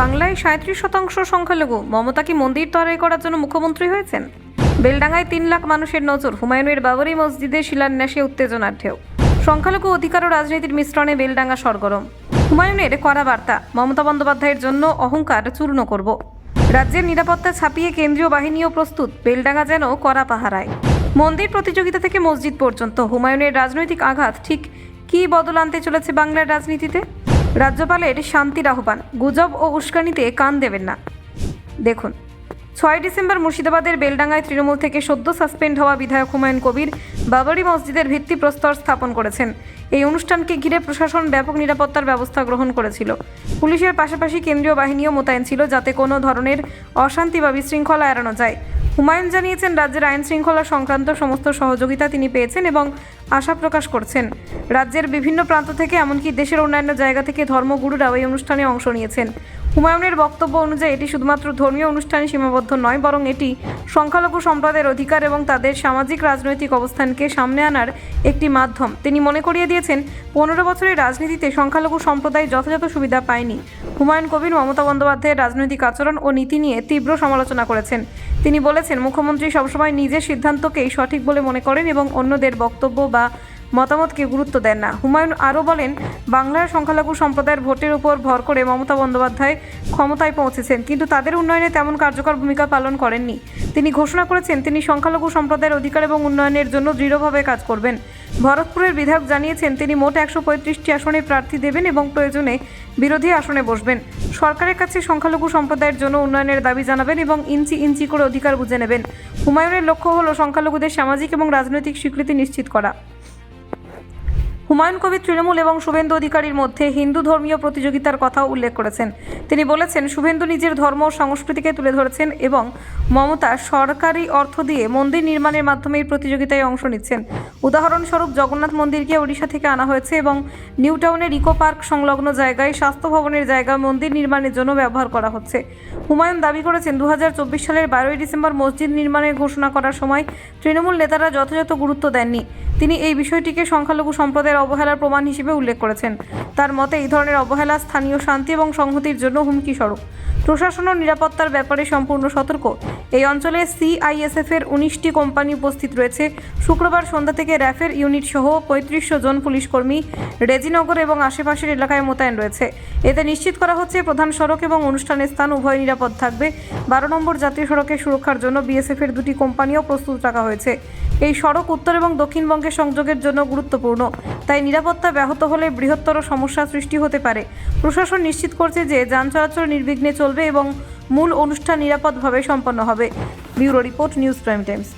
বাংলায় সাঁত্রিশ শতাংশ সংখ্যালঘু মমতা কি মন্দির তৈরি করার জন্য মুখ্যমন্ত্রী হয়েছেন? বেলডাঙ্গায় তিন লাখ মানুষের নজর, হুমায়ুনের বাবরি মসজিদে শিলান্যাসে উত্তেজনার ঢেউ। সংখ্যালঘু অধিকার ও রাজনীতির মিশ্রণে বেলডাঙ্গা সরগরম। হুমায়ুনের কড়া বার্তা, মমতা বন্দ্যোপাধ্যায়ের জন্য অহংকার চূর্ণ করব। রাজ্যের নিরাপত্তা ছাপিয়ে কেন্দ্রীয় বাহিনীও প্রস্তুত, বেলডাঙ্গা যেন কড়া পাহারায়। মন্দির প্রতিযোগিতা থেকে মসজিদ পর্যন্ত, হুমায়ুনের রাজনৈতিক আঘাত ঠিক কী বদল আনতে চলেছে বাংলার রাজনীতিতে? রাজ্যপালের শান্তির আহ্বান। গুজব ও উস্কানিতে কান দেবেন না। দেখুন, ছয় ডিসেম্বর মুর্শিদাবাদের বেলডাঙ্গায় তৃণমূল থেকে সদ্য সাসপেন্ড হওয়া বিধায়ক হুমায়ুন কবির বাবরি মসজিদের ভিত্তিপ্রস্তর স্থাপন করেছেন। এই অনুষ্ঠানকে ঘিরে প্রশাসন ব্যাপক নিরাপত্তার ব্যবস্থা গ্রহণ করেছিল। পুলিশের পাশাপাশি কেন্দ্রীয় বাহিনীও মোতায়েন ছিল যাতে কোনো ধরনের অশান্তি বা বিশৃঙ্খলা এড়ানো যায়। হুমায়ুন জানিয়েছেন, রাজ্যের আইন শৃঙ্খলা সংক্রান্ত সমস্ত সহযোগিতা তিনি পেয়েছেন এবং আশা প্রকাশ করছেন। রাজ্যের বিভিন্ন প্রান্ত থেকে, এমনকি দেশের অন্যান্য জায়গা থেকে ধর্মগুরুরাও এই অনুষ্ঠানে অংশ নিয়েছেন। হুমায়ুনের বক্তব্য অনুযায়ী, এটি শুধুমাত্র ধর্মীয় অনুষ্ঠানে সীমাবদ্ধ নয়, বরং এটি সংখ্যালঘু সম্প্রদায়ের অধিকার এবং তাদের সামাজিক রাজনৈতিক অবস্থানকে সামনে আনার একটি মাধ্যম। তিনি মনে করিয়ে দিয়েছেন, পনেরো বছরের রাজনীতিতে সংখ্যালঘু সম্প্রদায় যথাযথ সুবিধা পায়নি। হুমায়ুন কবির, মমতা বন্দ্যোপাধ্যায়ের রাজনৈতিক আচরণ ও নীতি নিয়ে তীব্র সমালোচনা করেছেন। তিনি বলেছেন মুখ্যমন্ত্রী সবসময় নিজের সিদ্ধান্তকেই সঠিক বলে মনে করেন এবং অন্যদের বক্তব্য বা মতামতকে গুরুত্ব দেন না। হুমায়ুন আরও বলেন, বাংলার সংখ্যালঘু সম্প্রদায়ের ভোটের উপর ভর করে মমতা বন্দ্যোপাধ্যায় ক্ষমতায় পৌঁছেছেন, কিন্তু তাদের উন্নয়নে তেমন কার্যকর ভূমিকা পালন করেননি। তিনি ঘোষণা করেছেন, তিনি সংখ্যালঘু সম্প্রদায়ের অধিকার এবং উন্নয়নের জন্য দৃঢ়ভাবে কাজ করবেন। ভরতপুরের বিধায়ক জানিয়েছেন, তিনি মোট একশো পঁয়ত্রিশটি আসনে প্রার্থী দেবেন এবং প্রয়োজনে বিরোধী আসনে বসবেন। সরকারের কাছে সংখ্যালঘু সম্প্রদায়ের জন্য উন্নয়নের দাবি জানাবেন এবং ইঞ্চি ইঞ্চি করে অধিকার বুঝে নেবেন। হুমায়ুনের লক্ষ্য হল সংখ্যালঘুদের সামাজিক এবং রাজনৈতিক স্বীকৃতি নিশ্চিত করা। হুমায়ুন কবির তৃণমূল এবং শুভেন্দু অধিকারীর মধ্যে হিন্দু ধর্মীয় প্রতিযোগিতার কথাও উল্লেখ করেছেন। তিনি বলেছেন, শুভেন্দু নিজের ধর্ম ও সংস্কৃতিকে তুলে ধরেছেন এবং মমতা সরকারি অর্থ দিয়ে মন্দির নির্মাণের মাধ্যমে এই প্রতিযোগিতায় অংশ নিচ্ছেন। উদাহরণস্বরূপ, জগন্নাথ মন্দিরকে ওড়িশা থেকে আনা হয়েছে এবং নিউ টাউনের ইকো পার্ক সংলগ্ন জায়গায় স্বাস্থ্য ভবনের জায়গা, মন্দির নির্মাণের জন্য ব্যবহার করা হচ্ছে। হুমায়ুন দাবি করেছেন দু হাজার চব্বিশ সালের বারোই ডিসেম্বর মসজিদ নির্মাণের ঘোষণা করার সময় তৃণমূল নেতারা যথাযথ গুরুত্ব দেননি। তিনি এই বিষয়টিকে সংখ্যালঘু সম্প্রদায়ের অবহেলার প্রমাণ হিসেবে উল্লেখ করেছেন। তার মতে, এই ধরনের অবহেলা স্থানীয় শান্তি এবং সংহতির জন্য হুমকি স্বরূপ প্রশাসন ও নিরাপত্তার ব্যাপারে সম্পূর্ণ সতর্ক। এই অঞ্চলে সিআইএসএফ এর উনিশটি কোম্পানি উপস্থিত রয়েছে। শুক্রবার সন্ধ্যা থেকে র্যাফের ইউনিট সহ পঁয়ত্রিশশো জন পুলিশ কর্মী, রেজিনগর এবং আশেপাশের এলাকায় মোতায়েন রয়েছে। এতে নিশ্চিত করা হচ্ছে, প্রধান সড়ক এবং অনুষ্ঠানের স্থান উভয় নিরাপদ থাকবে। বারো নম্বর জাতীয় সড়কের সুরক্ষার জন্য বিএসএফ এর দুটি কোম্পানিও প্রস্তুত রাখা হয়েছে। এই সড়ক উত্তর এবং দক্ষিণবঙ্গের সংযোগের জন্য গুরুত্বপূর্ণ। তাই নিরাপত্তা ব্যাহত হলে বৃহত্তর সমস্যা সৃষ্টি হতে পারে। প্রশাসন নিশ্চিত করছে যে যান চলাচল নির্বিঘ্নে চলবে এবং মূল অনুষ্ঠান নিরাপদভাবে সম্পন্ন হবে। Bureau report, news prime times.